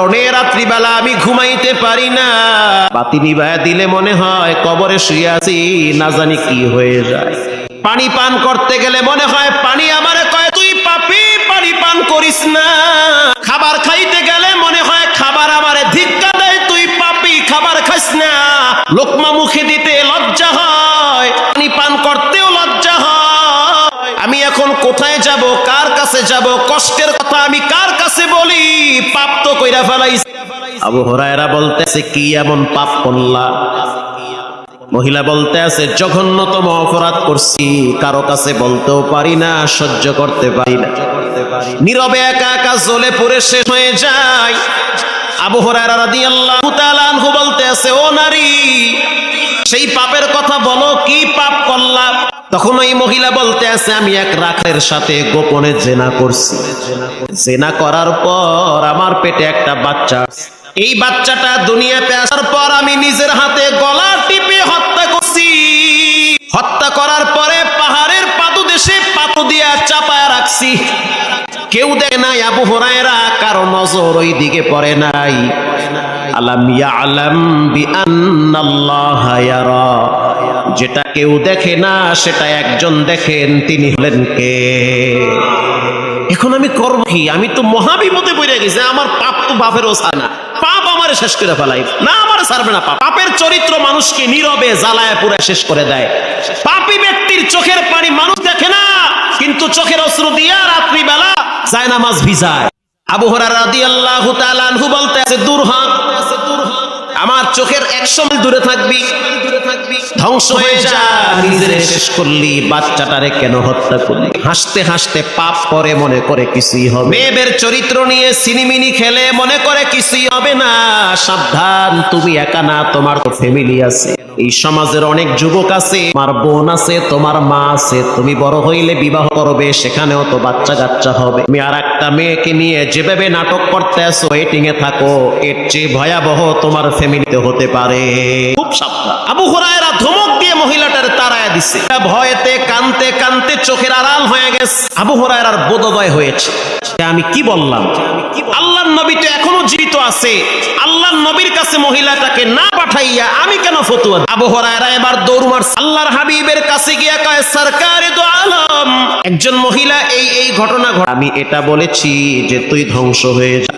রাত্রিবেলা আমি ঘুমাইতে পারি না। বাতি দিলে মনে হয় কবরে শুয়ে আছি, না জানি কি হয়ে যায়। পানি পান করতে গেলে মনে হয় পানি আমারে কয়, তুই পাপি, পানি পান করিস না। খাবার খাইতে গেলে মনে হয় খাবার আমারে ধিক্কা দেয়, তুই পাপি, খাবার খাইস না। লোকমা কাছে যাব, কষ্টের কথা আমি কার কাছে বলি? পাপ তো কইরা ফেলাইছি। আবু হরায়রা বলতেছে, কি এমন পাপ করলা? মহিলা বলতে আছে, জঘন্যতম অপরাধ করছি, কারও কাছে বলতেও পারি না, সহ্য করতে পারি না। নীরবে একা একা জ্বলে পড়ে শেষ হয়ে যায়। আবু হরায়রা রাদিয়াল্লাহু তাআলা আনহু বলতে আছে, ও নারী সেই পাপের কথা বলো, কি পাপ করলাম? তখন ওই মহিলা বলতে আছে, আমি এক রাখার সাথে গোপনে জেনা করছি। জেনা করার পর আমার পেটে একটা বাচ্চা এই বাচ্চাটা দুনিয়াতে আসার পর আমি নিজের হাতে গলা টিপে হত্যা করছি। হত্যা করার পরে পাহাড়ের পাদদেশে পাতু দিয়া চাপায় রাখছি। কেউ দেয় নাই আবু হরায়রা, কারও নজর ওই দিকে পড়ে নাই। আলাম ইয়ালাম বিআন্নাল্লাহা ইয়ারা। যেটা কেউ দেখে না, সেটা একজন দেখেন, তিনি হলেন কে? এখন আমি করব কি? আমি তো মহাবিপদে পড়ে গেছি, আমার পাপ তো বাপেরও ছাড়ে না। পাপ আমারে শেষ করে ফেলাই। না আমার ছাড়বে না পাপ। পাপের চরিত্র মানুষকে নীরবে, জ্বালায় পুরে শেষ করে দেয়। পাপী ব্যক্তির চোখের পানি মানুষ দেখে না কিন্তু চোখের অশ্রু দিয়া রাত্রিবেলা যায় নামাজ ভিজায়। আবু হরার আনহু বলতে আছে দূর হাত আমার চোখের একশো দূরে থাকবি। ধ্বংস হয়ে যা। নিজের শেষ করলি বাচ্চাটারে কেন হত্যা করলি? হাসতে হাসতে পাপ করে মনে করে কিছুই হবে মেয়েদের চরিত্র নিয়ে সিনিমিনি খেলে মনে করে কিছুই হবে না। সাবধান তুমি একা না তোমার তো ফ্যামিলি আছে। এই সমাজের অনেক যুবক আছে। তোমার বোন আছে তোমার মা আছে। তুমি বড় হইলে বিবাহ করবে সেখানেও তো বাচ্চা কাচ্চা হবে। তুমি আর একটা মেয়েকে নিয়ে যেভাবে নাটক করতে আসো ওয়েটিং এ থাকো এর চেয়ে ভয়াবহ তোমার ফ্যামিলিতে হতে পারে। খুব সাবধান। আবু হুরায়রা ধমক তাড়ায় দিছে ভয়েতে, কানতে কানতে চোখের আড়াল হয়ে গেছে। আবু হুরায়রার বোধোদয় হয়েছে। আমি কি বললাম? আল্লাহর নবী তো এখনও জীবিত আছে। আল্লাহর নবীর কাছে মহিলাটাকে না পাঠাইয়া আমি কেন ফতুয়া? আবু হুরায়রা এবার দৌড় মারছে। আল্লাহর হাবিবের কাছে গিয়া কয়, সরকারে তো আলম। একজন মহিলা এই এই ঘটনা ঘট আমি এটা বলেছি যে তুই ধ্বংস হয়ে যা।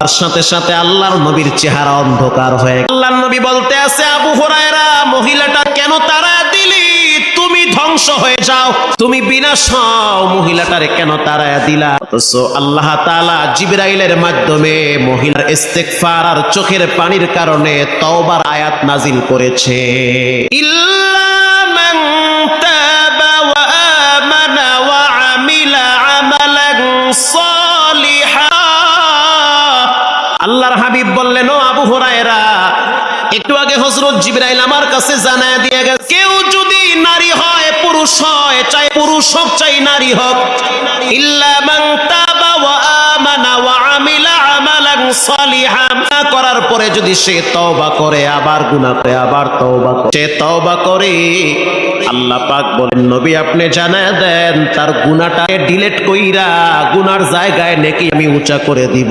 তার সাথে সাথে আল্লাহর নবীর চেহারা অন্ধকার হয়ে। আল্লাহর নবী বলতে আছে, আবু হুরায়রা, মহিলাটা কেন তারা দিলি? ধ্বংস হয়ে যাও। তুমি বিনাশ মহিলাটারে কেন তারায়া দিলা? আল্লাহ তাআলা জিবরাইলের মাধ্যমে মহিলার ইস্তেগফার আর চোখের পানির কারণে তওবার আয়াত নাজিল করেছে। আল্লাহর হাবিব বললেন, ও আবু একটু আগে হযরত জিবরাইল আমার কাছে জানায় দিয়ে গেছে, কেউ যদি নারী হয় পুরুষ হয়, চাই পুরুষ হোক, চাই নারী হোক। করার পরে যদি সে করে, আবার গুনাহ আবার তওবা সে তওবা করে, আল্লাহ পাক বলেন, নবী, আপনি দেন, তার গুনাহটাকে ডিলিট কইরা, গুনার জায়গায় নাকি আমি উঁচা করে দিব।